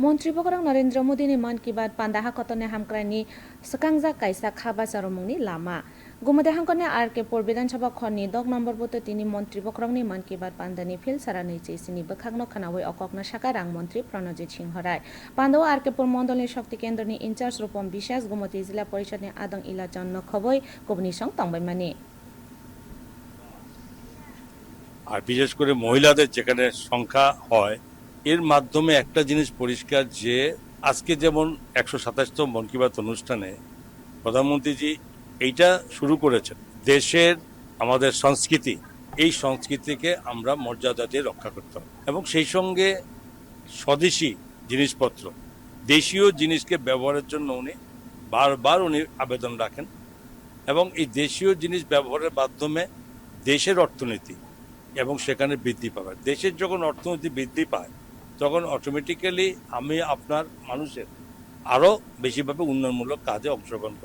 মন্ত্রী বগরং নরেন্দ্র মোদীনি মন কি বাত পান্ডাহা কতনে হামক্রাইনি সকাংজা কাইসা খাবা চারমুংনি লামা। গুমদে হামকনে আর কে পোর বিধানসভা খনি দক নম্বর বতো তিনি মন্ত্রী বকরংনি মন কি বাত পান্দানি ফিল সারা সারানি চেসিনি বখাগ্ন খানাওই অকগ্ন শাখা রাংমন্ত্রী প্রণজিৎ সিংহ রায় পান্দাও আর কে পোর মন্ডলনি শক্তি কেন্দ্রনি ইনচার্জ রূপম বিশ্বাস গুমতি জেলা পরিষদনি আদং ইলা চন্ন খবই কবনি সং তংবাইমানি আর বিশেষ করে মহিলাদের যেখানে সংখ্যা হয় এর মাধ্যমে একটা জিনিস পরিষ্কার যে আজকে যেমন একশো সাতাশতম মন কি বাত অনুষ্ঠানে প্রধানমন্ত্রীজি এইটা শুরু করেছেন। দেশের, আমাদের সংস্কৃতি, এই সংস্কৃতিকে আমরা মর্যাদা দিয়ে রক্ষা করতে হবে। এবং সেই সঙ্গে স্বদেশি জিনিসপত্র, দেশীয় জিনিসকে ব্যবহারের জন্য উনি বারবার উনি আবেদন রাখেন এবং এই দেশীয় জিনিস ব্যবহারের মাধ্যমে দেশের অর্থনীতি এবং সেখানে বৃদ্ধি পাবে। দেশের যখন অর্থনীতি বৃদ্ধি পায় তখন অটোমেটিক্যালি আমি আপনার মানুষের আরও বেশিভাবে উন্নয়নমূলক কাজে অংশগ্রহণ করা